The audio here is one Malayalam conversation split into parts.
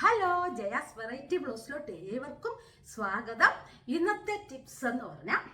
ഹലോ ജയാസ് വെറൈറ്റി ബ്ലൗസിലോട്ട് ഏവർക്കും സ്വാഗതം. ഇന്നത്തെ ടിപ്സ് എന്ന് പറഞ്ഞാൽ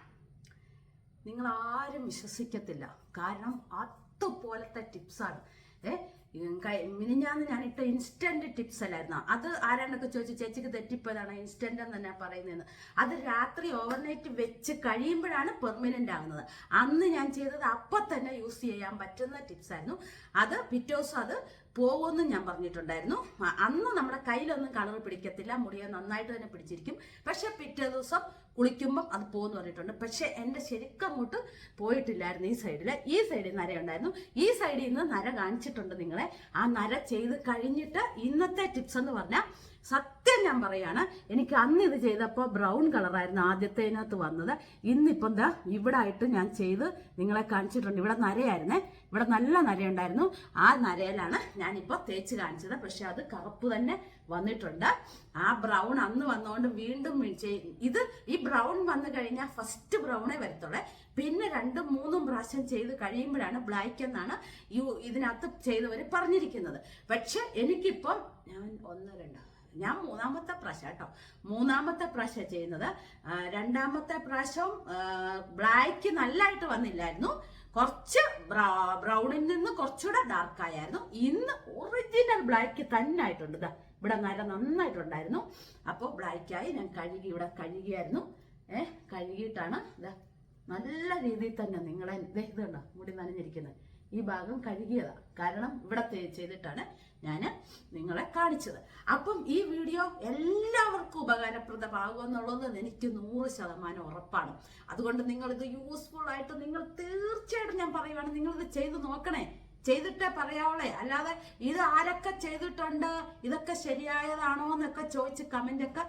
നിങ്ങൾ ആരും വിശ്വസിക്കത്തില്ല. കാരണം അതുപോലത്തെ ടിപ്സാണ്. ഏ മിനിഞ്ഞാന്ന് ഞാൻ ഞാൻ ഇട്ട ഇൻസ്റ്റന്റ് ടിപ്സ് അല്ലായിരുന്നു? അത് ആരാണ്ടൊക്കെ ചോദിച്ചു ചേച്ചിക്ക് തെറ്റിപ്പോയതാണ് ഇൻസ്റ്റന്റ് എന്ന് തന്നെ പറയുന്നതെന്ന്. അത് രാത്രി ഓവർനൈറ്റ് വെച്ച് കഴിയുമ്പോഴാണ് പെർമനന്റ് ആകുന്നത്. അന്ന് ഞാൻ ചെയ്തത് അപ്പം തന്നെ യൂസ് ചെയ്യാൻ പറ്റുന്ന ടിപ്സ് ആയിരുന്നു. അത് പിറ്റേ ദിവസം അത് പോകുമെന്ന് ഞാൻ പറഞ്ഞിട്ടുണ്ടായിരുന്നു. അന്ന് നമ്മുടെ കയ്യിലൊന്നും കളർ പിടിക്കത്തില്ല മുടിയെ നന്നായിട്ട് തന്നെ പിടിച്ചിരിക്കും. പക്ഷെ പിറ്റേ ദിവസം കുളിക്കുമ്പം അത് പോകുമെന്ന് പറഞ്ഞിട്ടുണ്ട്. പക്ഷേ എന്റെ ശരിക്കും അങ്ങോട്ട് പോയിട്ടില്ലായിരുന്നു ഈ സൈഡിൽ ഈ സൈഡിൽ നര ഉണ്ടായിരുന്നു. ഈ സൈഡിൽ നിന്ന് നര കാണിച്ചിട്ടുണ്ട് നിങ്ങളെ. ആ നര ചെയ്ത് കഴിഞ്ഞിട്ട് ഇന്നത്തെ ടിപ്സ് എന്ന് പറഞ്ഞാൽ സത്യം ഞാൻ പറയാണ് എനിക്ക് അന്ന് ഇത് ചെയ്തപ്പോൾ ബ്രൗൺ കളറായിരുന്നു ആദ്യത്തേനകത്ത് വന്നത്. ഇന്നിപ്പം എന്താ ഇവിടെ ആയിട്ട് ഞാൻ ചെയ്ത് നിങ്ങളെ കാണിച്ചിട്ടുണ്ട്. ഇവിടെ നരയായിരുന്നേ. ഇവിടെ നല്ല നരയുണ്ടായിരുന്നു. ആ നരയിലാണ് ഞാനിപ്പോൾ തേച്ച് കാണിച്ചത്. പക്ഷെ അത് കറുപ്പ് തന്നെ വന്നിട്ടുണ്ട്. ആ ബ്രൗൺ അന്ന് വന്നുകൊണ്ട് വീണ്ടും ഇത് ഈ ബ്രൗൺ വന്നു കഴിഞ്ഞാൽ ഫസ്റ്റ് ബ്രൗണേ വരത്തുള്ളേ. പിന്നെ രണ്ടും മൂന്നും പ്രാവശ്യം ചെയ്ത് കഴിയുമ്പോഴാണ് ബ്ലാക്ക് എന്നാണ് യു ഇതിനകത്ത് ചെയ്തവർ പറഞ്ഞിരിക്കുന്നത്. പക്ഷെ എനിക്കിപ്പം ഞാൻ ഒന്ന് രണ്ട് ഞാൻ മൂന്നാമത്തെ പ്രാവശ്യം കേട്ടോ. മൂന്നാമത്തെ പ്രാവശ്യം ചെയ്യുന്നത്. രണ്ടാമത്തെ പ്രാവശ്യം ബ്ലാക്ക് നല്ലതായിട്ട് വന്നില്ലായിരുന്നു. കുറച്ച് ബ്രൗ- ബ്രൗണിൽ നിന്ന് കുറച്ചുകൂടെ ഡാർക്ക് ആയിരുന്നു ഇന്ന് ഒറിജിനൽ ബ്ലാക്ക് തന്നെ ആയിട്ടുണ്ട് ഇവിടെ നല്ല നന്നായിട്ടുണ്ടായിരുന്നു. അപ്പോൾ ബ്ലാക്കായി ഞാൻ കഴുകി ഇവിടെ കഴുകിയായിരുന്നു. ഏഹ് കഴുകിയിട്ടാണ് ഇതാ നല്ല രീതിയിൽ തന്നെ നിങ്ങളെ ഇതാ കണ്ടോ? മുടി നനഞ്ഞിരിക്കുന്നത്. ഈ ഭാഗം കഴുകിയതാ. കാരണം ഇവിടെ ചെയ്തിട്ടാണ് ഞാൻ നിങ്ങളെ കാണിച്ചത്. അപ്പം ഈ വീഡിയോ എല്ലാവർക്കും ഉപകാരപ്രദമാകുമെന്നുള്ളത് എനിക്ക് നൂറ് ശതമാനം ഉറപ്പാണ്. അതുകൊണ്ട് നിങ്ങൾ ഇത് യൂസ്ഫുൾ ആയിട്ട് നിങ്ങൾ തീർച്ചയായിട്ടും ഞാൻ പറയുവാണ് നിങ്ങൾ ഇത് ചെയ്ത് നോക്കണേ. ചെയ്തിട്ടേ പറയാവളേ അല്ലാതെ ഇത് ആരൊക്കെ ചെയ്തിട്ടുണ്ട് ഇതൊക്കെ ശരിയായതാണോ എന്നൊക്കെ ചോദിച്ച് കമന്റ് ഒക്കെ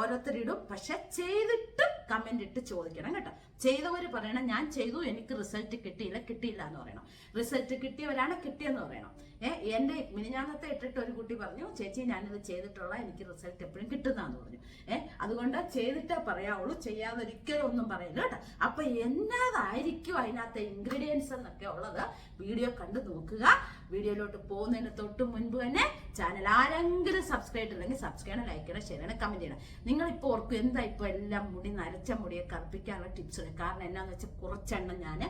ഓരോരുത്തരിടും. പക്ഷെ ചെയ്തിട്ട് കമന്റ് ഇട്ട് ചോദിക്കണം കേട്ടോ. ചെയ്തവര് പറയണം ഞാൻ ചെയ്തു എനിക്ക് റിസൾട്ട് കിട്ടിയില്ല കിട്ടിയില്ല എന്ന് പറയണം. റിസൾട്ട് കിട്ടിയവരാണ് കിട്ടിയെന്ന് പറയണം. ഏഹ് എന്റെ മിനിഞ്ഞാന്നത്തെ ഇട്ടിട്ട് ഒരു കുട്ടി പറഞ്ഞു ചേച്ചി ഞാനിത് ചെയ്തിട്ടുള്ള എനിക്ക് റിസൾട്ട് എപ്പോഴും കിട്ടുന്നതെന്ന് പറഞ്ഞു. ഏഹ് അതുകൊണ്ട് ചെയ്തിട്ടേ പറയാവുള്ളൂ ചെയ്യാതെ ഒരിക്കലും ഒന്നും പറയില്ല കേട്ടോ. അപ്പൊ എന്നതായിരിക്കും അതിനകത്തെ ഇൻഗ്രീഡിയൻസ് എന്നൊക്കെ ഉള്ളത്? വീഡിയോ കണ്ടു നോക്കുക. വീഡിയോയിലോട്ട് പോകുന്നതിന് തൊട്ട് മുൻപ് തന്നെ ചാനൽ ആരെങ്കിലും സബ്സ്ക്രൈബ് ഇല്ലെങ്കിൽ സബ്സ്ക്രൈബ് ചെയ്യണം ലൈക്ക് ചെയ്യണം ഷെയർ ചെയ്യണം കമന്റ് ചെയ്യണം. നിങ്ങൾ ഇപ്പോൾ ഓർക്കും എന്താ ഇപ്പോൾ എല്ലാം മുടി നരച്ച മുടിയെ കറുപ്പിക്കാനുള്ള ടിപ്സ് കാരണം എന്നാന്ന് വെച്ചാൽ കുറച്ചെണ്ണം ഞാൻ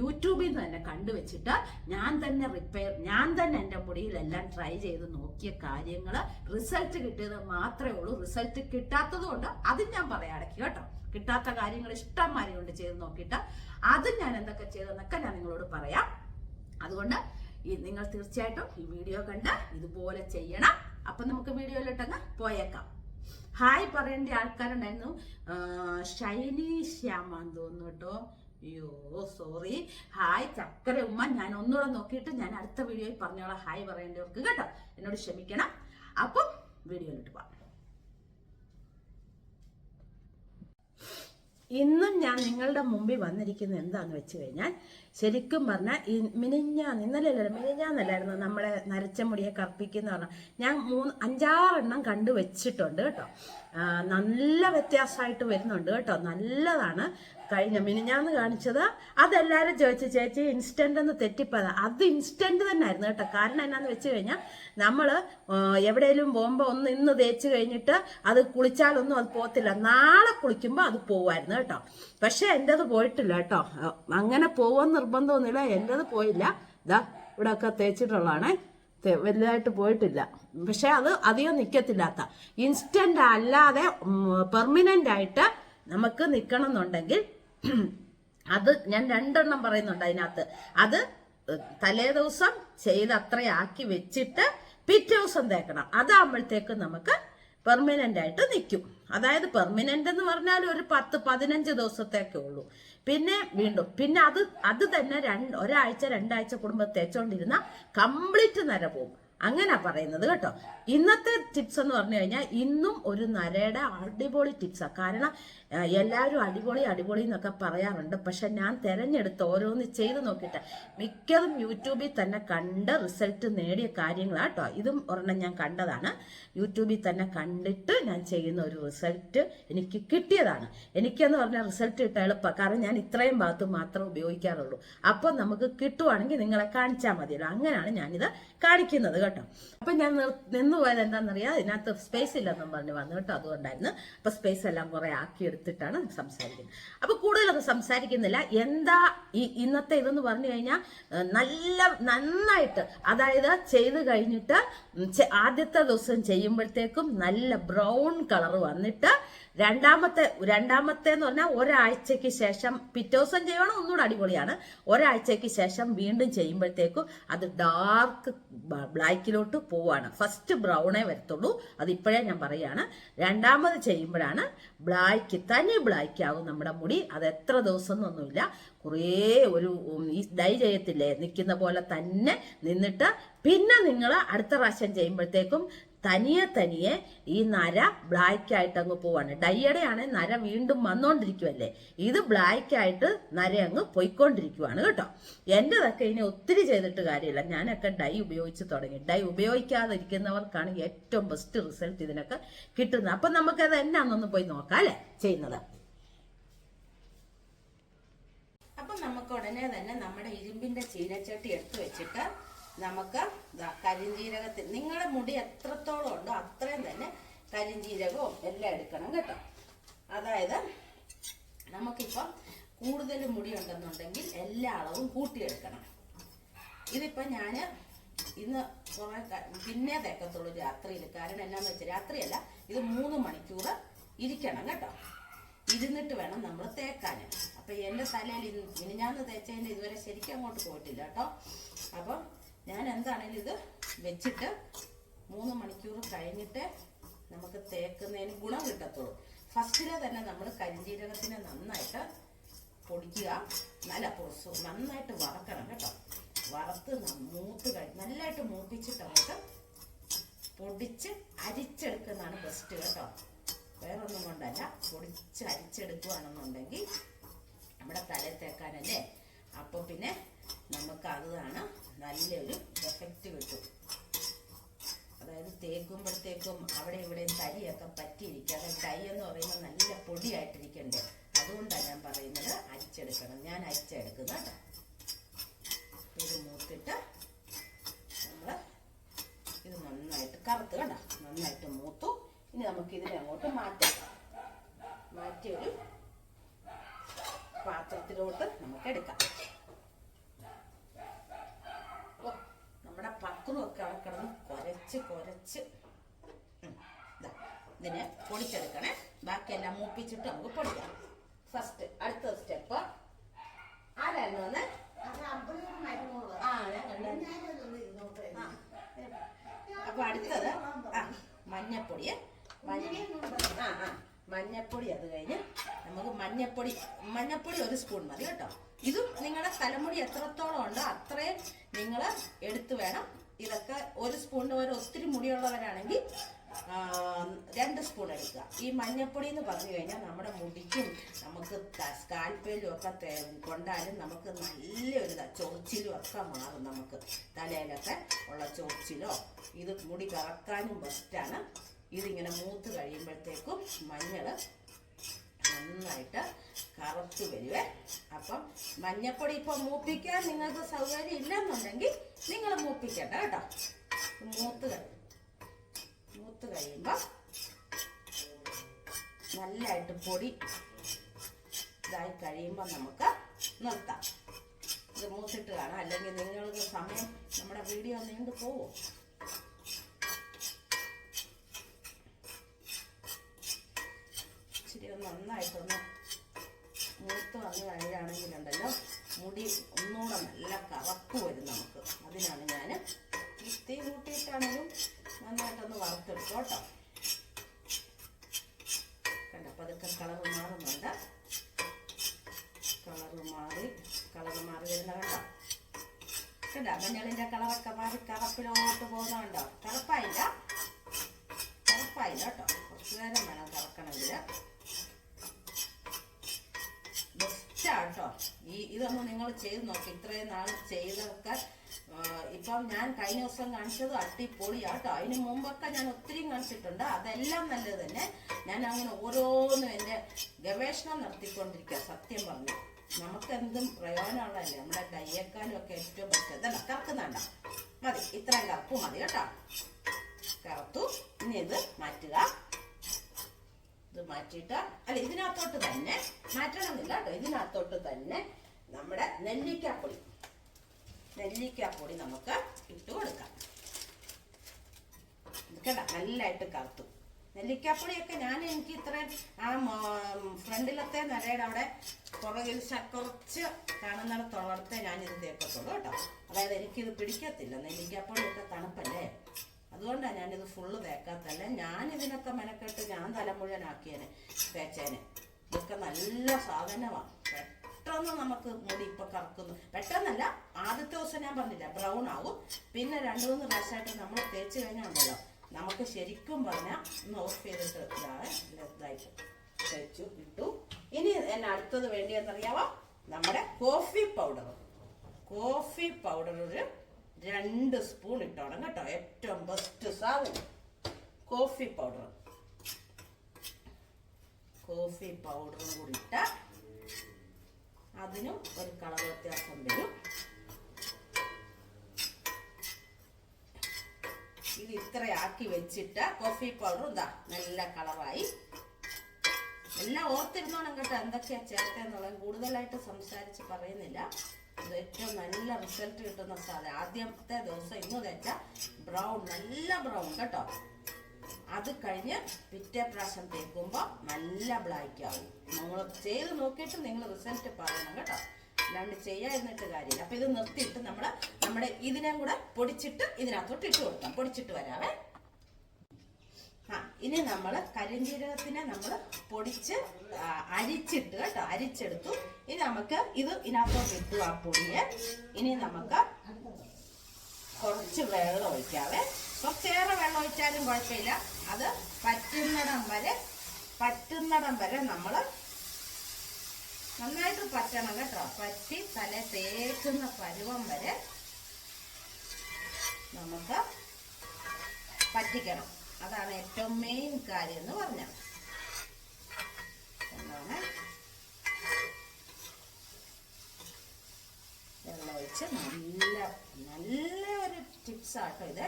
യൂട്യൂബിൽ നിന്ന് തന്നെ കണ്ടുവച്ചിട്ട് ഞാൻ തന്നെ റിപ്പയർ ഞാൻ തന്നെ എന്റെ മുടിയിലെല്ലാം ട്രൈ ചെയ്ത് നോക്കിയ കാര്യങ്ങൾ റിസൾട്ട് കിട്ടിയത് മാത്രമേ ഉള്ളൂ. റിസൾട്ട് കിട്ടാത്തത് കൊണ്ട് അതും ഞാൻ പറയാം കേട്ടോ. കിട്ടാത്ത കാര്യങ്ങൾ ഇഷ്ടംമാരെ കൊണ്ട് ചെയ്ത് നോക്കിയിട്ട് അത് ഞാൻ എന്തൊക്കെ ചെയ്തെന്നൊക്കെ ഞാൻ നിങ്ങളോട് പറയാം. അതുകൊണ്ട് നിങ്ങൾ തീർച്ചയായിട്ടും ഈ വീഡിയോ കണ്ട് ഇതുപോലെ ചെയ്യണം. അപ്പൊ നമുക്ക് വീഡിയോയിലോട്ടങ്ങ് പോയേക്കാം. ഹായ് പറയേണ്ട ആൾക്കാരുണ്ടായിരുന്നു. ഷൈനി ശ്യാമ തോന്നുന്നു കേട്ടോ. അയ്യോ സോറി ഹായ് ചക്കര ഉമ്മ. ഞാൻ ഒന്നുകൂടെ നോക്കിയിട്ട് ഞാൻ അടുത്ത വീഡിയോയിൽ പറഞ്ഞോളാം. ഹായ് പറയേണ്ടവർക്ക് കേട്ടോ. എന്നോട് ക്ഷമിക്കണം. അപ്പം വീഡിയോയിലോട്ട് പോവാം. ഇന്നും ഞാൻ നിങ്ങളുടെ മുമ്പിൽ വന്നിരിക്കുന്നത് എന്താന്ന് വെച്ച് കഴിഞ്ഞാൽ ശരിക്കും പറഞ്ഞാൽ ഈ മിനിഞ്ഞാന്ന് ഇന്നലെ അല്ലല്ലോ മിനിഞ്ഞാന്നല്ലായിരുന്നു നമ്മളെ നരച്ച മുടിയെ കറുപ്പിക്കുന്ന പറഞ്ഞാൽ ഞാൻ മൂന്ന് അഞ്ചാറെണ്ണം കണ്ടു വെച്ചിട്ടുണ്ട് കേട്ടോ. നല്ല വ്യത്യാസമായിട്ട് വരുന്നുണ്ട് കേട്ടോ. നല്ലതാണ്. കഴിഞ്ഞ മിനിഞ്ഞാന്ന് കാണിച്ചത് അതെല്ലാവരും ചോദിച്ചു ചേച്ചി ഇൻസ്റ്റന്റ് എന്ന് തെറ്റിപ്പതാ അത് ഇൻസ്റ്റന്റ് തന്നെ ആയിരുന്നു കേട്ടോ. കാരണം എന്നാന്ന് വെച്ച് കഴിഞ്ഞാൽ നമ്മൾ എവിടെയെങ്കിലും പോകുമ്പോൾ ഒന്ന് ഇന്ന് തേച്ച് കഴിഞ്ഞിട്ട് അത് കുളിച്ചാലൊന്നും അത് പോകത്തില്ല. നാളെ കുളിക്കുമ്പോൾ അത് പോവായിരുന്നു കേട്ടോ. പക്ഷെ എന്റെത് പോയിട്ടില്ല കേട്ടോ. അങ്ങനെ പോവാൻ നിർബന്ധമൊന്നുമില്ല. എന്റെത് പോയില്ല. ഇതാ ഇവിടെ ഒക്കെ തേച്ചിട്ടുള്ളതാണേ വലുതായിട്ട് പോയിട്ടില്ല. പക്ഷെ അത് അധികം നിൽക്കത്തില്ലാത്ത ഇൻസ്റ്റന്റ് അല്ലാതെ പെർമനന്റ് ആയിട്ട് നമുക്ക് നിൽക്കണം എന്നുണ്ടെങ്കിൽ അത് ഞാൻ രണ്ടെണ്ണം പറയുന്നുണ്ട് അതിനകത്ത്. അത് തലേ ദിവസം ചെയ്ത് അത്രയാക്കി വെച്ചിട്ട് പിറ്റേ ദിവസം തേക്കണം. അതാകുമ്പോഴത്തേക്ക് നമുക്ക് പെർമനന്റ് ആയിട്ട് നിൽക്കും. അതായത് പെർമനന്റ് എന്ന് പറഞ്ഞാൽ ഒരു പത്ത് പതിനഞ്ച് ദിവസത്തേക്കേ ഉള്ളൂ. പിന്നെ വീണ്ടും പിന്നെ അത് അത് തന്നെ രണ്ട് ഒരാഴ്ച രണ്ടാഴ്ച കൂടുമ്പോൾ തേച്ചോണ്ടിരുന്ന കംപ്ലീറ്റ് നര പോകും അങ്ങനെ പറയുന്നത് കേട്ടോ. ഇന്നത്തെ ടിപ്സ് എന്ന് പറഞ്ഞു കഴിഞ്ഞാൽ ഇന്നും ഒരു നരയുടെ അടിപൊളി ടിപ്സാണ് കാരണം എല്ലാവരും അടിപൊളി അടിപൊളി എന്നൊക്കെ പറയാറുണ്ട്. പക്ഷെ ഞാൻ തിരഞ്ഞെടുത്ത് ഓരോന്ന് ചെയ്ത് നോക്കിയിട്ട് മിക്കതും യൂട്യൂബിൽ തന്നെ കണ്ട് റിസൾട്ട് നേടിയ കാര്യങ്ങളാണ് കേട്ടോ ഇതും ഒരെണ്ണം ഞാൻ കണ്ടതാണ്. യൂട്യൂബിൽ തന്നെ കണ്ടിട്ട് ഞാൻ ചെയ്യുന്ന ഒരു റിസൾട്ട് എനിക്ക് കിട്ടിയതാണ്. എനിക്കെന്ന് പറഞ്ഞാൽ റിസൾട്ട് കിട്ടാൻ എളുപ്പം. കാരണം ഞാൻ ഇത്രയും ഭാഗത്ത് മാത്രം ഉപയോഗിക്കാറുള്ളൂ. അപ്പോൾ നമുക്ക് കിട്ടുവാണെങ്കിൽ നിങ്ങളെ കാണിച്ചാൽ മതിയല്ലോ. അങ്ങനെയാണ് ഞാനിത് കാണിക്കുന്നത് കേട്ടോ. അപ്പം ഞാൻ നിന്നു പോയത് എന്താണെന്നറിയാം? ഇതിനകത്ത് സ്പേസ് ഇല്ലെന്നും പറഞ്ഞ് വന്നു കേട്ടോ. അതുകൊണ്ടായിരുന്നു. അപ്പം സ്പേസ് എല്ലാം കുറേ ആക്കി എടുത്തിട്ടാണ് സംസാരിക്കുന്നത്. അപ്പോൾ കൂടുതലൊന്നും സംസാരിക്കുന്നില്ല. എന്താ ഈ ഇന്നത്തെ ഇതെന്ന് പറഞ്ഞു കഴിഞ്ഞാൽ നല്ല നന്നായിട്ട് അതായത് ചെയ്ത് കഴിഞ്ഞിട്ട് ആദ്യത്തെ ദിവസം ചെയ്യുമ്പോഴത്തേക്കും നല്ല ബ്രൗൺ കളർ വന്നിട്ട് രണ്ടാമത്തെ രണ്ടാമത്തെ എന്ന് പറഞ്ഞാൽ ഒരാഴ്ചയ്ക്ക് ശേഷം പിറ്റേ ദിവസം ചെയ്യണം ഒന്നുകൂടെ അടിപൊളിയാണ്. ഒരാഴ്ചയ്ക്ക് ശേഷം വീണ്ടും ചെയ്യുമ്പോഴത്തേക്കും അത് ഡാർക്ക് ബ്ലാക്കിലോട്ട് പോവാണ്. ഫസ്റ്റ് ബ്രൗണേ വരത്തുള്ളൂ. അത് ഇപ്പോഴേ ഞാൻ പറയാണ്. രണ്ടാമത് ചെയ്യുമ്പോഴാണ് ബ്ലാക്ക് തനി ബ്ലാക്ക് ആവും നമ്മുടെ മുടി. അത് എത്ര ദിവസം എന്നൊന്നുമില്ല കുറേ ഒരു ഈ ഡൈ ചെയ്യത്തില്ലേ? നിൽക്കുന്ന പോലെ തന്നെ നിന്നിട്ട് പിന്നെ നിങ്ങൾ അടുത്ത പ്രാവശ്യം ചെയ്യുമ്പോഴത്തേക്കും തനിയെ തനിയെ ഈ നര ബ്ലാക്ക് ആയിട്ട് അങ്ങ് പോവാണ്. ഡൈയുടെ ആണെങ്കിൽ നര വീണ്ടും വന്നോണ്ടിരിക്കുവല്ലേ? ഇത് ബ്ലാക്ക് ആയിട്ട് നര അങ്ങ് പോയിക്കൊണ്ടിരിക്കുവാണ് കേട്ടോ. എന്റെതൊക്കെ ഇനി ഒത്തിരി ചെയ്തിട്ട് കാര്യമില്ല. ഞാനൊക്കെ ഡൈ ഉപയോഗിച്ച് തുടങ്ങി. ഡൈ ഉപയോഗിക്കാതിരിക്കുന്നവർക്കാണ് ഏറ്റവും ബെസ്റ്റ് റിസൾട്ട് ഇതിനൊക്കെ കിട്ടുന്നത്. അപ്പം നമുക്കത് എന്നാന്നൊന്ന് പോയി നോക്കാം അല്ലേ? ചെയ്യുന്നത്. അപ്പം നമുക്ക് ഉടനെ തന്നെ നമ്മുടെ ഇരുമ്പിന്റെ ചീനച്ചട്ടി എടുത്തു വെച്ചിട്ട് നമുക്ക് കരിഞ്ചീരകത്തിൽ നിങ്ങളുടെ മുടി എത്രത്തോളം ഉണ്ടോ അത്രയും തന്നെ കരിഞ്ജീരകവും എല്ലാം എടുക്കണം കേട്ടോ. അതായത് നമുക്കിപ്പം കൂടുതൽ മുടി ഉണ്ടെന്നുണ്ടെങ്കിൽ എല്ലാ അളവും കൂട്ടിയെടുക്കണം. ഇതിപ്പം ഞാൻ ഇന്ന് കുറെ പിന്നെ തേക്കത്തുള്ളൂ രാത്രിയിൽ. കാരണം എന്നാന്ന് വെച്ചാൽ രാത്രിയല്ല ഇത് മൂന്ന് മണിക്കൂർ ഇരിക്കണം കേട്ടോ. ഇരുന്നിട്ട് വേണം നമ്മൾ തേക്കാൻ അപ്പൊ എന്റെ തലയിൽ ഇന്ന് ഞാൻ തേച്ചതിന്റെ ഇതുവരെ ശരിക്കും അങ്ങോട്ട് പോയിട്ടില്ല കേട്ടോ. അപ്പം ഞാൻ എന്താണേലും ഇത് വെച്ചിട്ട് മൂന്ന് മണിക്കൂർ കഴിഞ്ഞിട്ട് നമുക്ക് തേക്കുന്നതിന് ഗുണം കിട്ടത്തുള്ളൂ. ഫസ്റ്റിലെ തന്നെ നമ്മൾ കരിഞ്ജീരകത്തിനെ നന്നായിട്ട് പൊടിക്കുക. നല്ല പൊറസു നന്നായിട്ട് വറക്കണം കേട്ടോ. വറുത്ത് മൂത്ത് കഴി നല്ലതായിട്ട് മൂപ്പിച്ചിട്ട് നമുക്ക് പൊടിച്ച് അരിച്ചെടുക്കുന്നതാണ് ബെസ്റ്റ് കേട്ടോ. വേറൊന്നും കൊണ്ടല്ല പൊടിച്ച് അരിച്ചെടുക്കുകയാണെന്നുണ്ടെങ്കിൽ നമ്മുടെ തലയിൽ തേക്കാനല്ലേ? അപ്പം പിന്നെ നമുക്ക് അതാണ് നല്ലൊരു എഫക്റ്റ് കിട്ടും. അതായത് തേക്കുമ്പോഴത്തേക്കും അവിടെ ഇവിടെ തരിയൊക്കെ പറ്റിയിരിക്കാതെ തൈ എന്ന് പറയുമ്പോൾ നല്ല പൊടിയായിട്ടിരിക്കണ്ടേ? അതുകൊണ്ടാണ് ഞാൻ പറയുന്നത് അരിച്ചെടുക്കണം. ഞാൻ അരിച്ചെടുക്കുന്ന കേട്ടോ. മൂത്തിട്ട് നമ്മൾ ഇത് നന്നായിട്ട് കറുത്ത് കണ്ട? നന്നായിട്ട് മൂത്തു. ഇനി നമുക്ക് ഇതിനെ അങ്ങോട്ട് മാറ്റാം. മാറ്റി ഒരു പാത്രത്തിലോട്ട് നമുക്ക് എടുക്കാം ഓ നമ്മുടെ ഒക്കെ അവിടെ കിടന്ന് കുരച്ച്. കുരച്ച് ഇതിനെ പൊടിച്ചെടുക്കണേ. ബാക്കിയെല്ലാം മൂപ്പിച്ചിട്ട് നമുക്ക് പൊടിക്കാം. ഫസ്റ്റ് അടുത്ത സ്റ്റെപ്പ് ആരായിരുന്നു വന്ന്. അപ്പൊ അടുത്തത് ആ മഞ്ഞപ്പൊടിയെ. മഞ്ഞ ആ ആ. മഞ്ഞപ്പൊടി അത് കഴിഞ്ഞ് നമുക്ക് മഞ്ഞപ്പൊടി മഞ്ഞപ്പൊടി ഒരു സ്പൂൺ മതി കേട്ടോ. ഇതും നിങ്ങളുടെ തലമുടി എത്രത്തോളം ഉണ്ടോ അത്രയും നിങ്ങൾ എടുത്തു വേണം. ഇതൊക്കെ ഒരു സ്പൂണിന് വരെ ഒത്തിരി മുടിയുള്ളവരാണെങ്കിൽ രണ്ട് സ്പൂൺ എടുക്കുക. ഈ മഞ്ഞപ്പൊടി എന്ന് പറഞ്ഞു കഴിഞ്ഞാൽ നമ്മുടെ മുടിക്കും നമുക്ക് സ്കാൽപ്പയിലും ഒക്കെ കൊണ്ടാലും നമുക്ക് നല്ലൊരു ചൊറിച്ചിലും ഒക്കെ മാറും നമുക്ക്. തലയിലൊക്കെ ഉള്ള ചൊറിച്ചിലോ ഇത് മുടി കറക്കാനും ബെസ്റ്റാണ് ഇതിങ്ങനെ മൂത്ത് കഴിയുമ്പോഴത്തേക്കും മഞ്ഞൾ നന്നായിട്ട് കറുത്ത് വരുവേ. അപ്പം മഞ്ഞപ്പൊടി ഇപ്പം മൂപ്പിക്കാൻ നിങ്ങൾക്ക് സൗകര്യം ഇല്ലെന്നുണ്ടെങ്കിൽ നിങ്ങൾ മൂപ്പിക്കണ്ട കേട്ടോ. മൂത്ത് മൂത്ത് കഴിയുമ്പോൾ നല്ലതായിട്ട് പൊടി ഇതായി കഴിയുമ്പോൾ നമുക്ക് നിർത്താം. ഇത് മൂത്തിട്ട് കാണാം. അല്ലെങ്കിൽ നിങ്ങൾക്ക് സമയം നമ്മുടെ വീഡിയോ നീണ്ടു പോവും. നന്നായിട്ടൊന്ന് മൂത്ത് വന്നു ഉണ്ടല്ലോ മുടി ഒന്നുകൂടെ നല്ല കറപ്പ് വരും നമുക്ക്. അതിനാണ് ഞാൻ തീ കൂട്ടിയിട്ടാണെങ്കിലും നന്നായിട്ടൊന്ന് വറുത്തെടുക്കും കേട്ടോ. കണ്ട പതുക്കെ കളർ മാറുന്നുണ്ട്. കളർ മാറി കളർ മാറി വരുന്ന കണ്ടോ? കണ്ട മഞ്ഞളിന്റെ കളറൊക്കെ മാറി കറപ്പിലോട്ട് പോകുന്നുണ്ടോ കറപ്പായില്ല. കറപ്പായില്ല കേട്ടോ. കുറച്ച് നേരം വേണം കറക്കണമെങ്കിൽ ഈ ഇതൊന്ന് നിങ്ങൾ ചെയ്ത് നോക്കി. ഇത്രയും നാൾ ചെയ്തൊക്കെ ഇപ്പം ഞാൻ കഴിഞ്ഞ ദിവസം കാണിച്ചത് അടിപൊളിയാട്ടോ. അതിന് മുമ്പൊക്കെ ഞാൻ ഒത്തിരി കാണിച്ചിട്ടുണ്ട്. അതെല്ലാം നല്ലത് തന്നെ. ഞാൻ അങ്ങനെ ഓരോന്നും എന്റെ ഗവേഷണം നടത്തിക്കൊണ്ടിരിക്കുക സത്യം പറഞ്ഞു. നമുക്ക് എന്തും പ്രയോജനമുള്ളതല്ലേ. നമ്മുടെ കയ്യേക്കാനും ഒക്കെ ഏറ്റവും പറ്റും ഇതല്ല കറക്കുന്നുണ്ട മതി. ഇത്രയും കറക്കും മതി കേട്ടോ. കറുത്തു. ഇനി ഇത് മാറ്റുക. ഇത് മാറ്റിയിട്ട് അല്ല ഇതിനകത്തോട്ട് തന്നെ മാറ്റണമെന്നില്ല കേട്ടോ. ഇതിനകത്തോട്ട് തന്നെ നമ്മുടെ നെല്ലിക്കാപ്പൊടി. നെല്ലിക്കാപ്പൊടി നമുക്ക് ഇട്ട് കൊടുക്കാം. കേട്ടോ നല്ലതായിട്ട് കറുത്തു. നെല്ലിക്കാപ്പൊടിയൊക്കെ ഞാൻ എനിക്ക് ഇത്രയും ആ ഫ്രണ്ടിലത്തെ നിലയുടെ അവിടെ പുറകിൽ കുറച്ച് കാണുന്നിടത്തോളത്തെ ഞാനിത് തേക്കത്തുള്ളൂ കേട്ടോ. അതായത് എനിക്കിത് പിടിക്കത്തില്ല. നെല്ലിക്കാപ്പൊടിയൊക്കെ തണുപ്പല്ലേ? അതുകൊണ്ടാണ് ഞാനിത് ഫുള്ള് തേക്കാത്തല്ല ഞാൻ ഇതിനൊക്കെ മെനക്കെട്ട് ഞാൻ തല മുഴുവനാക്കിയേനെ തേച്ചേനെ. ഇതൊക്കെ നല്ല സാധനമാണ് പെട്ടെന്ന് നമുക്ക് മുടി ഇപ്പൊ കറക്കുന്നു. പെട്ടെന്നല്ല ആദ്യത്തെ ദിവസം ഞാൻ പറഞ്ഞില്ല ബ്രൗൺ ആവും. പിന്നെ രണ്ടു മൂന്ന് പ്രാവശ്യമായിട്ട് നമ്മൾ തേച്ച് കഴിഞ്ഞാൽ നമുക്ക് ശരിക്കും പറഞ്ഞാൽ ഒന്ന് ഓഫ് ചെയ്തിട്ട് ഇതാണ് ഇതായിട്ട് തേച്ചു ഇട്ടു. ഇനി എന്നെ അടുത്തത് വേണ്ടിയെന്നറിയാവോ? നമ്മുടെ കോഫി പൗഡർ കോഫി പൗഡർ ഒരു രണ്ട് സ്പൂൺ ഇട്ടോണം കേട്ടോ. ഏറ്റവും ബെസ്റ്റ് സാധനം. കോഫി പൗഡർ കോഫി പൗഡറും കൂടി ഇട്ട അതിനും ഒരു കളർ വ്യത്യാസം വരും. ഇത് ഇത്രയാക്കി വെച്ചിട്ട് കോഫി പൗഡർ ഇതാ നല്ല കളറായി. എല്ലാം ഓർത്തിരുന്നോണം കേട്ടോ എന്തൊക്കെയാ ചേർത്തെന്നുള്ളത് കൂടുതലായിട്ട് സംസാരിച്ച് പറയുന്നില്ല. ഇത് ഏറ്റവും നല്ല റിസൾട്ട് കിട്ടുന്ന സാധനം. ആദ്യത്തെ ദിവസം ഇന്ന് തേച്ച ബ്രൗൺ നല്ല ബ്രൗൺ കേട്ടോ. അത് കഴിഞ്ഞ് പിറ്റേ പ്രാവശ്യം തേക്കുമ്പോൾ നല്ല ബ്ലാക്ക് ആവും. നിങ്ങൾ ചെയ്ത് നോക്കിയിട്ട് നിങ്ങൾ റിസൾട്ട് പറയണം കേട്ടോ. അല്ലാണ്ട് ചെയ്യാതിരുന്നിട്ട് കാര്യമില്ല. അപ്പൊ ഇത് നിർത്തിയിട്ട് നമ്മൾ നമ്മുടെ ഇതിനെ കൂടെ പൊടിച്ചിട്ട് ഇതിനകത്തോട്ട് ഇട്ട് കൊടുക്കാം. പൊടിച്ചിട്ട് വരാവേ. ഇനി നമ്മൾ കരിഞ്ജീരകത്തിനെ നമ്മൾ പൊടിച്ച് അരിച്ചിട്ട് കേട്ടോ അരിച്ചെടുത്തു. ഇനി നമുക്ക് ഇത് ഇതിനകത്തോട്ട് ഇട്ടു ആ പൊടിയെ. ഇനി നമുക്ക് കുറച്ച് വെള്ളം ഒഴിക്കാവേ. കുറച്ചേറെ വെള്ളം ഒഴിച്ചാലും കുഴപ്പമില്ല. അത് പറ്റുന്നിടം വരെ പറ്റുന്നിടം വരെ നമ്മൾ നന്നായിട്ട് പറ്റണം കേട്ടോ. പറ്റി തല തേക്കുന്ന പരുവം വരെ നമുക്ക് പറ്റിക്കണം. അതാണ് ഏറ്റവും മെയിൻ കാര്യം എന്ന് പറഞ്ഞത്. എന്താണ്? വെള്ളം ഒഴിച്ച് നല്ല നല്ല ഒരു ടിപ്സ് ആട്ടോ ഇത്.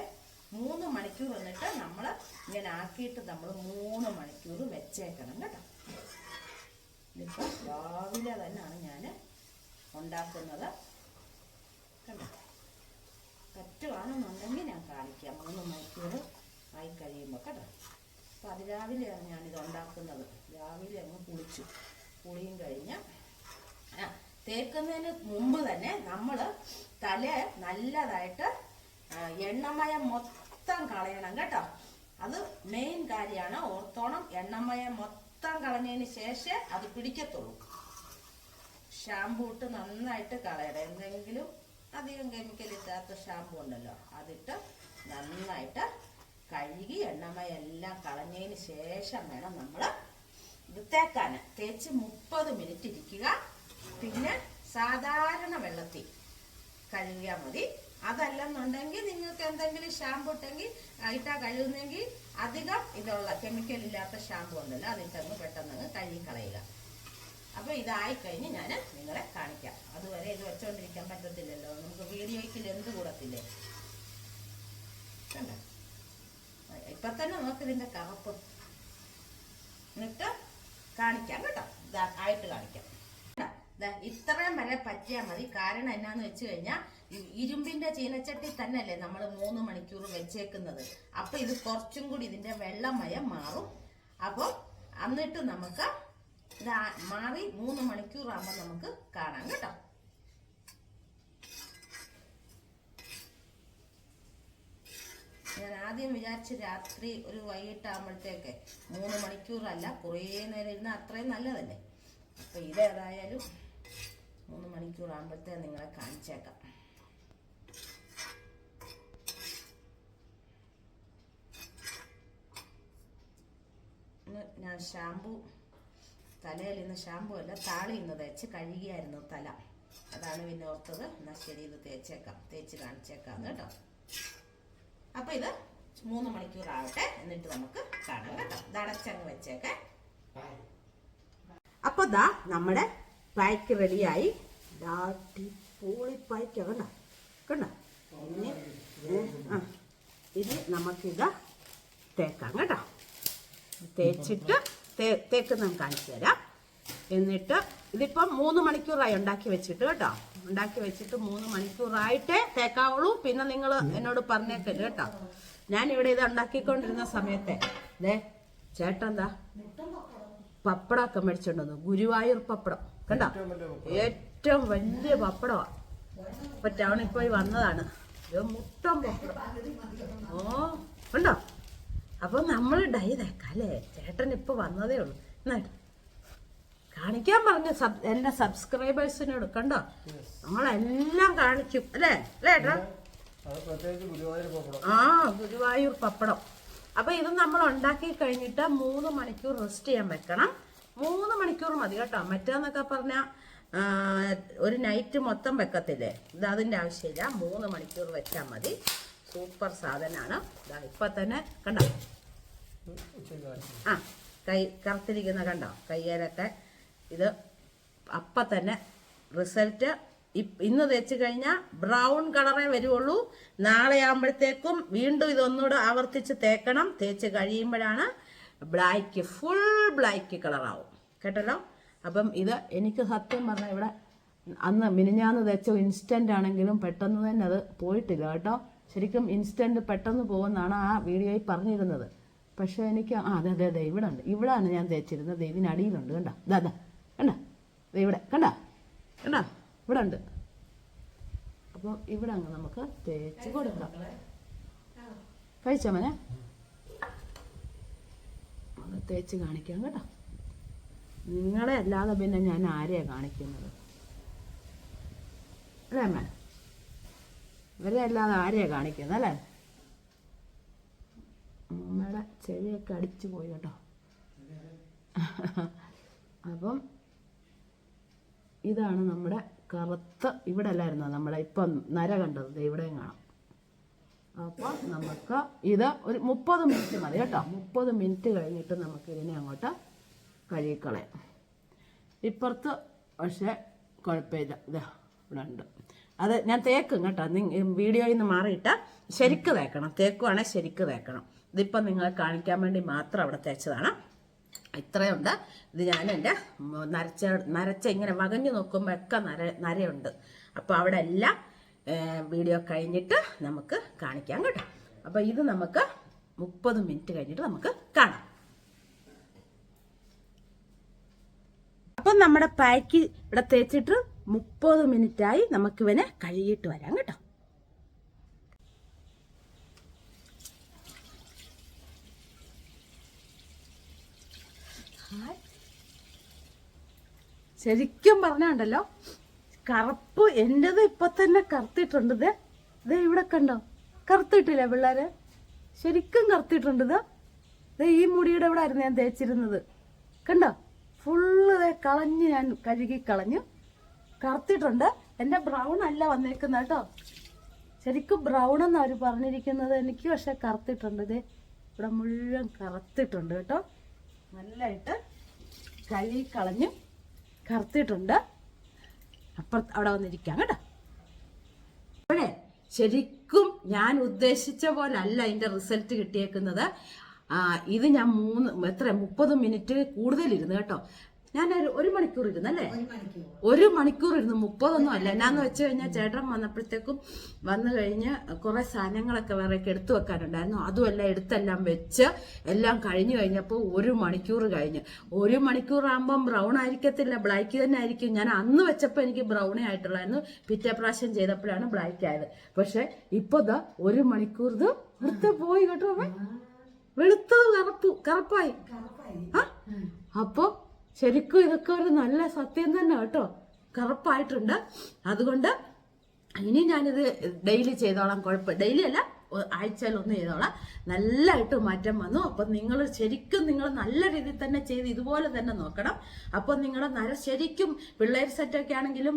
മൂന്ന് മണിക്കൂർ വന്നിട്ട് നമ്മൾ ഇങ്ങനെ ആക്കിയിട്ട് നമ്മൾ മൂന്ന് മണിക്കൂർ വെച്ചേക്കണം കേട്ടോ. ഇതിപ്പോൾ രാവിലെ തന്നെയാണ് ഞാൻ ഉണ്ടാക്കുന്നത്. കണ്ടോ? പറ്റുവാണെന്നുണ്ടെങ്കിൽ ഞാൻ കാണിക്കാം. മൂന്ന് മണിക്കൂർ ആയി കഴിയുമ്പോൾ കേട്ടോ. അപ്പോൾ അതിരാവിലെയാണ് ഞാനിത് ഉണ്ടാക്കുന്നത്. രാവിലെ അങ്ങ് കുളിച്ചു. കുളിയും കഴിഞ്ഞ് ആ തേക്കുന്നതിന് മുമ്പ് തന്നെ നമ്മൾ തല നല്ലതായിട്ട് എണ്ണമയം മൊത്തം കളയണം കേട്ടോ. അത് മെയിൻ കാര്യമാണ്. ഓർത്തോണം എണ്ണമയം മൊത്തം കളഞ്ഞതിന് ശേഷം അത് പിടിക്കത്തുള്ളൂ. ഷാമ്പൂ ഇട്ട് നന്നായിട്ട് കളയണം. എന്തെങ്കിലും അധികം കെമിക്കൽ ഇല്ലാത്ത ഷാമ്പൂ ഉണ്ടല്ലോ അതിട്ട് നന്നായിട്ട് കഴുകി എണ്ണമയെല്ലാം കളഞ്ഞതിന് ശേഷം വേണം നമ്മൾ ഇത് തേക്കാൻ തേച്ച് മുപ്പത് മിനിറ്റ് ഇരിക്കുക. പിന്നെ സാധാരണ വെള്ളത്തിൽ കഴുകിയാൽ മതി. അതല്ലെന്നുണ്ടെങ്കിൽ നിങ്ങൾക്ക് എന്തെങ്കിലും ഷാമ്പു ഇട്ടെങ്കിൽ ഇട്ടാ കഴുകുന്നെങ്കിൽ അധികം ഇതുള്ള കെമിക്കൽ ഇല്ലാത്ത ഷാമ്പു ഉണ്ടല്ലോ അതിട്ടങ്ങ് പെട്ടെന്ന് കഴുകി കളയുക അപ്പൊ ഇതായി കഴിഞ്ഞ് ഞാൻ നിങ്ങളെ കാണിക്കാം. അതുവരെ ഇത് വെച്ചോണ്ടിരിക്കാൻ പറ്റത്തില്ലല്ലോ. നമുക്ക് വീഡിയോയ്ക്ക് ലെന്ത് കൂടത്തില്ലേ? കണ്ടോ? ഇപ്പൊ തന്നെ നോക്ക് ഇതിന്റെ കറുപ്പ്. എന്നിട്ട് കാണിക്കാം കേട്ടോ. ആയിട്ട് കാണിക്കാം. ഇത്രയും വരെ പറ്റിയാൽ മതി. കാരണം എന്നാന്ന് വെച്ച് കഴിഞ്ഞാൽ ഇരുമ്പിന്റെ ചീനച്ചട്ടി തന്നെയല്ലേ നമ്മൾ മൂന്ന് മണിക്കൂർ വെച്ചേക്കുന്നത്. അപ്പൊ ഇത് കുറച്ചും കൂടി ഇതിന്റെ വെള്ളമയം മാറും. അപ്പോൾ എന്നിട്ട് നമുക്ക് മാറി മൂന്ന് മണിക്കൂർ ആകുമ്പോൾ നമുക്ക് കാണാം കേട്ടോ ഞാൻ ആദ്യം വിചാരിച്ച് രാത്രി ഒരു വൈകിട്ടാകുമ്പോഴത്തേക്ക് മൂന്ന് മണിക്കൂറല്ല കുറേ നേരം ഇരുന്നാൽ അത്രയും നല്ലതല്ലേ? അപ്പൊ ഇതേതായാലും മൂന്ന് മണിക്കൂറാകുമ്പോഴത്തേ നിങ്ങളെ കാണിച്ചേക്കാം. ഞാൻ ഷാമ്പു തലയിൽ ഇന്ന് ഷാമ്പു അല്ല താളി ഇന്ന് തേച്ച് കഴുകിയായിരുന്നു തല. അതാണ് പിന്നെ ഓർത്തത്. എന്നാൽ ശരി ഇത് തേച്ചേക്കാം. തേച്ച് കാണിച്ചേക്കാം കേട്ടോ. അപ്പൊ ഇത് മൂന്ന് മണിക്കൂർ ആവട്ടെ എന്നിട്ട് നമുക്ക് കാണാം കേട്ടോ. അടച്ചങ്ങ് വെച്ചേക്കെ. അപ്പൊ ദാ നമ്മുടെ പായ്ക്ക് റെഡിയായി. പൊളി കണ്ട? കണ്ട? ഇനി നമുക്കിത് തേക്കാം കേട്ടോ. തേച്ചിട്ട് തേക്ക് ഞാൻ കാണിച്ചു തരാം. എന്നിട്ട് ഇതിപ്പം മൂന്ന് മണിക്കൂറായി ഉണ്ടാക്കി വെച്ചിട്ട് കേട്ടോ. ഉണ്ടാക്കി വെച്ചിട്ട് മൂന്ന് മണിക്കൂറായിട്ടേ തേക്കാവുള്ളൂ. പിന്നെ നിങ്ങൾ എന്നോട് പറഞ്ഞേക്കരുത് കേട്ടോ. ഞാൻ ഇവിടെ ഇത് ഉണ്ടാക്കിക്കൊണ്ടിരുന്ന സമയത്തെ. ദേ ചേട്ടൻ എന്താ പപ്പടമൊക്കെ മേടിച്ചോണ്ട് ഗുരുവായൂർ പപ്പടം. കണ്ടോ? ഏറ്റവും വലിയ പപ്പടമാണ് ഇപ്പൊ ടൗണിൽ പോയി വന്നതാണ്. ഇത് മുട്ടം പപ്പടം. ഓ ഉണ്ടോ അപ്പൊ നമ്മൾ ഡൈ തേക്കാം അല്ലേ? ചേട്ടൻ ഇപ്പൊ വന്നതേ ഉള്ളൂ. എന്നായിട്ട് കാണിക്കാൻ പറഞ്ഞു സബ് എന്റെ സബ്സ്ക്രൈബേഴ്സിനോട് കണ്ടോ? നമ്മളെല്ലാം കാണിക്കും. അല്ലേ? അല്ലേ ഏട്ടാ? ആ ഗുരുവായൂർ പപ്പടം. അപ്പൊ ഇത് നമ്മൾ ഉണ്ടാക്കി കഴിഞ്ഞിട്ട് മൂന്ന് മണിക്കൂർ റെസ്റ്റ് ചെയ്യാൻ വെക്കണം. മൂന്ന് മണിക്കൂർ മതി കേട്ടോ. മറ്റേന്നൊക്കെ പറഞ്ഞ ഒരു നൈറ്റ് മൊത്തം വെക്കത്തില്ലേ? ഇത് അതിന്റെ ആവശ്യമില്ല. മൂന്ന് മണിക്കൂർ വെച്ചാൽ മതി. സൂപ്പർ സാധനമാണ് ഇപ്പൊ തന്നെ കണ്ടോ? ആ കൈ കറുത്തിരിക്കുന്ന കണ്ടോ? കയ്യേലൊക്കെ. ഇത് അപ്പം തന്നെ റിസൾട്ട് ഇന്ന് തേച്ച് കഴിഞ്ഞാൽ ബ്രൗൺ കളറേ വരുള്ളൂ നാളെ ആകുമ്പോഴത്തേക്കും വീണ്ടും ഇതൊന്നുകൂടെ ആവർത്തിച്ച് തേക്കണം. തേച്ച് കഴിയുമ്പോഴാണ് ബ്ലാക്ക് ഫുൾ ബ്ലാക്ക് കളറാവും. കേട്ടല്ലോ? അപ്പം ഇത് എനിക്ക് സത്യം പറഞ്ഞാൽ ഇവിടെ അന്ന് മിനിഞ്ഞാന്ന് തേച്ച ഇൻസ്റ്റന്റ് ആണെങ്കിലും പെട്ടെന്ന് തന്നെ അത് പോയിട്ടില്ല കേട്ടോ. ശരിക്കും ഇൻസ്റ്റന്റ് പെട്ടെന്ന് പോകുമെന്നാണ് ആ വീഡിയോയിൽ പറഞ്ഞിരുന്നത്. പക്ഷേ എനിക്ക് ആ അതെ അതെ അതെ ഇവിടെ ഉണ്ട്. ഇവിടെയാണ് ഞാൻ തേച്ചിരുന്നത്. ഇതിനടിയിലുണ്ട് കണ്ട? ഇതാ കണ്ട? ഇവിടെ കണ്ട? കണ്ട? ഇവിടെ ഉണ്ട് അപ്പോൾ ഇവിടെ അങ്ങ് നമുക്ക് തേച്ച് കൊടുക്കാം. കഴിച്ചോ മനെ? തേച്ച് കാണിക്കാം കേട്ടോ. നിങ്ങളെ അല്ലാതെ പിന്നെ ഞാൻ ആരെയാ കാണിക്കുന്നത്? അല്ലേ അമ്മ ഇവരെ അല്ലാതെ ആരെയാ കാണിക്കുന്നത് അല്ലേ? അമ്മയുടെ ചെവിയൊക്കെ അടിച്ചു പോയി കേട്ടോ. അപ്പം ഇതാണ് നമ്മുടെ കറുത്ത ഇവിടെ അല്ലായിരുന്നു നമ്മളെ ഇപ്പം നര കണ്ടത്. ഇവിടെയും കാണാം. അപ്പോൾ നമുക്ക് ഇത് ഒരു മുപ്പത് മിനിറ്റ് മതി കേട്ടോ. മുപ്പത് മിനിറ്റ് കഴിഞ്ഞിട്ട് നമുക്ക് ഇതിനെ അങ്ങോട്ട് കഴുകിക്കളയാം. ഇപ്പുറത്ത് പക്ഷേ കുഴപ്പമില്ല. ഇതാ ഇവിടെ ഉണ്ട്. അത് ഞാൻ തേക്കും കേട്ടോ. വീഡിയോയിൽ നിന്ന് മാറിയിട്ട് ശരിക്ക് തേക്കണം. തേക്കുവാണെങ്കിൽ ശരിക്ക് തേക്കണം. ഇതിപ്പം നിങ്ങളെ കാണിക്കാൻ വേണ്ടി മാത്രം അവിടെ തേച്ചതാണ്. ഇത്രയുണ്ട്. ഇത് ഞാൻ എന്റെ നരച്ച നരച്ച ഇങ്ങനെ വകഞ്ഞു നോക്കുമ്പോൾ ഒക്കെ നര നരയുണ്ട്. അപ്പോൾ അവിടെ എല്ലാം വീഡിയോ കഴിഞ്ഞിട്ട് നമുക്ക് കാണിക്കാം കേട്ടോ. അപ്പോൾ ഇത് നമുക്ക് മുപ്പത് മിനിറ്റ് കഴിഞ്ഞിട്ട് നമുക്ക് കാണാം. അപ്പം നമ്മുടെ പാക്ക് ഇവിടെ തേച്ചിട്ട് മുപ്പത് മിനിറ്റായി നമുക്കിവനെ കഴുകിയിട്ട് വരാം കേട്ടോ ഹായ്. ശരിക്കും പറഞ്ഞുണ്ടല്ലോ കറുപ്പ് എന്റെത് ഇപ്പൊ തന്നെ കറുത്തിട്ടുണ്ട് ഇത്. ഇത് ഇവിടെ കണ്ടോ? കറുത്തിട്ടില്ല പിള്ളേര്? ശരിക്കും കറുത്തിട്ടുണ്ട് ഇത്. ഇത് ഈ മുടിയുടെ ഇവിടെ ആയിരുന്നു ഞാൻ തേച്ചിരുന്നത്. കണ്ടോ? ഫുള്ള് ദേ കളഞ്ഞ് ഞാൻ കഴുകി കളഞ്ഞു. കറുത്തിട്ടുണ്ട്. എന്റെ ബ്രൗൺ അല്ല വന്നേക്കുന്നത് കേട്ടോ. ശരിക്കും ബ്രൗൺ എന്നാണ് അവർ പറഞ്ഞിരിക്കുന്നത് എനിക്ക് പക്ഷെ കറുത്തിട്ടുണ്ട് ഇത് ഇവിടെ മുഴുവൻ കറുത്തിട്ടുണ്ട് കേട്ടോ. നല്ലതായിട്ട് കഴുകി കളഞ്ഞു. കറുത്തിട്ടുണ്ട്. അപ്പുറത്ത് അവിടെ വന്നിരിക്കാം കേട്ടോ. ശരിക്കും ഞാൻ ഉദ്ദേശിച്ച പോലെ അല്ല അതിന്റെ റിസൾട്ട് കിട്ടിയേക്കുന്നത്. ഇത് ഞാൻ മൂന്ന് എത്ര മുപ്പത് മിനിറ്റ് കൂടുതലിരുന്നു കേട്ടോ. ഞാൻ ഒരു ഒരു മണിക്കൂർ. ഇരുന്നു അല്ലേ ഒരു മണിക്കൂർ ഇരുന്നു മുപ്പതൊന്നും അല്ല. എന്നാന്ന് വെച്ച് കഴിഞ്ഞാൽ ചേട്ടൻ വന്നപ്പോഴത്തേക്കും വന്നു കഴിഞ്ഞ് കുറെ സാധനങ്ങളൊക്കെ വേറെ എടുത്തു വെക്കാനുണ്ടായിരുന്നു. അതുമെല്ലാം എടുത്തെല്ലാം വെച്ച് എല്ലാം കഴിഞ്ഞു കഴിഞ്ഞപ്പോൾ ഒരു മണിക്കൂർ കഴിഞ്ഞ്. ഒരു മണിക്കൂർ ആകുമ്പം ബ്രൗൺ ആയിരിക്കത്തില്ല. ബ്ലാക്ക് തന്നെ ആയിരിക്കും. ഞാൻ അന്ന് വെച്ചപ്പോൾ എനിക്ക് ബ്രൗണേ ആയിട്ടുള്ളായിരുന്നു. പിറ്റേ പ്രാവശ്യം ചെയ്തപ്പോഴാണ് ബ്ലാക്ക് ആയത്. പക്ഷെ ഇപ്പൊ ദാ ഒരു മണിക്കൂർ ഇത് വെറുതെ പോയി കേട്ടോ. വെളുത്തത് കറുപ്പു കറുപ്പായി. ആ. അപ്പോ ശരിക്കും ഇതൊക്കെ ഒരു നല്ല സത്യം തന്നെ കേട്ടോ. കറുപ്പായിട്ടുണ്ട്. അതുകൊണ്ട് ഇനി ഞാനിത് ഡെയിലി ചെയ്തോളാം. കുഴപ്പം ഡെയിലി അല്ല ആഴ്ചയിൽ ഒന്ന് ചെയ്തോളാം നല്ലതായിട്ട് മാറ്റം വന്നു. അപ്പം നിങ്ങൾ ശരിക്കും നിങ്ങൾ നല്ല രീതിയിൽ തന്നെ ചെയ്ത് ഇതുപോലെ തന്നെ നോക്കണം. അപ്പം നിങ്ങൾ നര ശരിക്കും പിള്ളേർ സെറ്റൊക്കെ ആണെങ്കിലും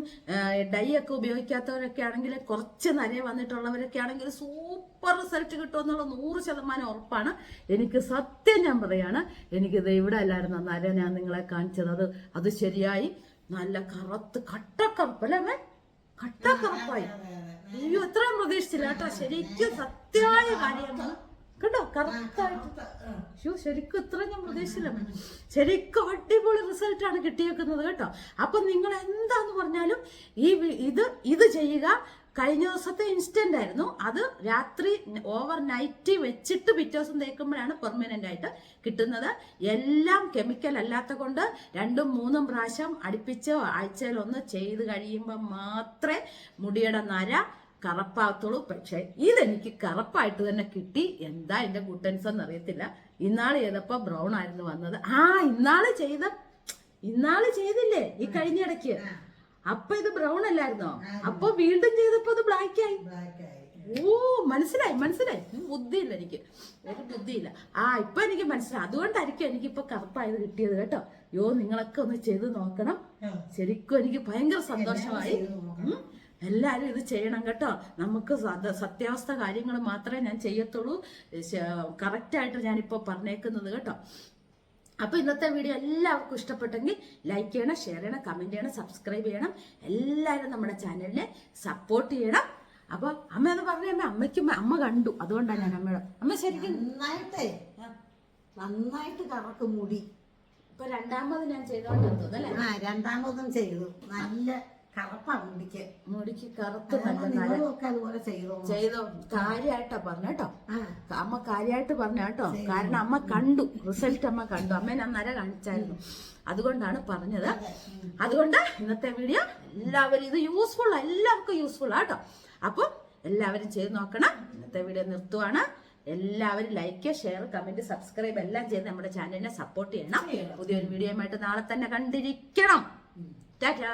ഡൈ ഒക്കെ ഉപയോഗിക്കാത്തവരൊക്കെ ആണെങ്കിൽ കുറച്ച് നര വന്നിട്ടുള്ളവരൊക്കെ ആണെങ്കിൽ സൂപ്പർ റിസൾട്ട് കിട്ടുമെന്നുള്ള നൂറ് ശതമാനം ഉറപ്പാണ്. എനിക്ക് സത്യം ഞാൻ പറയാണ്. എനിക്കിത് ഇവിടെ അല്ലായിരുന്നു നര ഞാൻ നിങ്ങളെ കാണിച്ചത്. അത് അത് ശരിയായി. നല്ല കറുത്ത് കട്ടക്കറുപ്പ് അല്ലേ കട്ടക്കറുപ്പായി അയ്യോ അത്രയും പ്രതീക്ഷിച്ചില്ല കേട്ടോ. ശരിക്കും സത്യമായ കാര്യമാണ്. കേട്ടോ കറക്റ്റായിട്ട്. അയ്യോ ശരിക്കും ഇത്ര ഞാൻ പ്രതീക്ഷിച്ചില്ല ശരിക്കും അടിപൊളി റിസൾട്ടാണ് കിട്ടിയേക്കുന്നത് കേട്ടോ. അപ്പൊ നിങ്ങൾ എന്താന്ന് പറഞ്ഞാലും ഈ ഇത് ഇത് ചെയ്യുക. കഴിഞ്ഞ ദിവസത്തെ ഇൻസ്റ്റന്റ് ആയിരുന്നു. അത് രാത്രി ഓവർ നൈറ്റ് വെച്ചിട്ട് പിറ്റേ ദിവസം തേക്കുമ്പോഴാണ് പെർമനന്റ് ആയിട്ട് കിട്ടുന്നത്. എല്ലാം കെമിക്കൽ അല്ലാത്ത കൊണ്ട് രണ്ടും മൂന്നും പ്രാവശ്യം അടുപ്പിച്ച് ആഴ്ചയിൽ ഒന്ന് ചെയ്ത് കഴിയുമ്പോൾ മാത്രമേ മുടിയുടെ നര കറപ്പാകത്തുള്ളൂ. പക്ഷെ ഇതെനിക്ക് കറപ്പായിട്ട് തന്നെ കിട്ടി. എന്താ എന്റെ ഗുട്ടൻസ് എന്ന് അറിയത്തില്ല. ഇന്നാൾ ചെയ്തപ്പോ ബ്രൗൺ ആയിരുന്നു വന്നത്. ആ ഇന്നാൾ ചെയ്ത ഇന്നാൾ ചെയ്തില്ലേ? ഈ കഴിഞ്ഞ ഇടയ്ക്ക്. അപ്പൊ ഇത് ബ്രൗൺ അല്ലായിരുന്നോ? അപ്പൊ വീണ്ടും ചെയ്തപ്പോ അത് ബ്ലാക്ക് ആയി. ഓ മനസ്സിലായി മനസ്സിലായി. ബുദ്ധിയില്ല എനിക്ക്. ഒരു ബുദ്ധിയില്ല. ആ ഇപ്പൊ എനിക്ക് മനസ്സിലായി. അതുകൊണ്ടായിരിക്കും എനിക്ക് ഇപ്പൊ കറുപ്പായത് കിട്ടിയത് കേട്ടോ. യോ നിങ്ങളൊക്കെ ഒന്ന് ചെയ്ത് നോക്കണം. ശരിക്കും എനിക്ക് ഭയങ്കര സന്തോഷമായി. ഉം. എല്ലാരും ഇത് ചെയ്യണം കേട്ടോ. നമുക്ക് സത- സത്യാവസ്ഥ കാര്യങ്ങൾ മാത്രമേ ഞാൻ ചെയ്യത്തുള്ളൂ. കറക്റ്റായിട്ട് ഞാനിപ്പോൾ പറഞ്ഞേക്കുന്നത് കേട്ടോ. അപ്പോൾ ഇന്നത്തെ വീഡിയോ എല്ലാവർക്കും ഇഷ്ടപ്പെട്ടെങ്കിൽ ലൈക്ക് ചെയ്യണം ഷെയർ ചെയ്യണം കമന്റ് ചെയ്യണം സബ്സ്ക്രൈബ് ചെയ്യണം. എല്ലാവരും നമ്മുടെ ചാനലിനെ സപ്പോർട്ട് ചെയ്യണം. അപ്പൊ അമ്മ എന്ന് പറഞ്ഞ അമ്മയ്ക്ക് അമ്മ കണ്ടു. അതുകൊണ്ടാണ് ഞാൻ അമ്മയുടെ അമ്മ ശരിക്കും നന്നായിട്ടേ. നന്നായിട്ട് കറക്കും മുടി. ഇപ്പൊ രണ്ടാമത് ഞാൻ ചെയ്തോണ്ടിരുന്നത് അല്ലേ? ആ രണ്ടാമതും ചെയ്തു. നല്ല കറപ്പാ മുടിക്ക്. മുടിക്ക് കറുത്ത് നല്ല അതുപോലെ ചെയ്തു? ചെയ്തോ. കാര്യായിട്ടാ പറഞ്ഞ കേട്ടോ. അമ്മ കാര്യമായിട്ട് പറഞ്ഞ കേട്ടോ. കാരണം അമ്മ കണ്ടു. റിസൾട്ട് അമ്മ കണ്ടു. അമ്മ ഞാൻ നര കാണിച്ചായിരുന്നു. അതുകൊണ്ടാണ് പറഞ്ഞത്. അതുകൊണ്ട് ഇന്നത്തെ വീഡിയോ എല്ലാവരും ഇത് യൂസ്ഫുൾ എല്ലാവർക്കും യൂസ്ഫുൾ ആട്ടോ അപ്പം എല്ലാവരും ചെയ്ത് നോക്കണം. ഇന്നത്തെ വീഡിയോ നിർത്തുവാണ്. എല്ലാവരും ലൈക്ക് ഷെയർ കമന്റ് സബ്സ്ക്രൈബ് എല്ലാം ചെയ്ത് നമ്മുടെ ചാനലിനെ സപ്പോർട്ട് ചെയ്യണം. പുതിയൊരു വീഡിയോയുമായിട്ട് നാളെ തന്നെ കണ്ടിരിക്കണം. ടാറ്റാ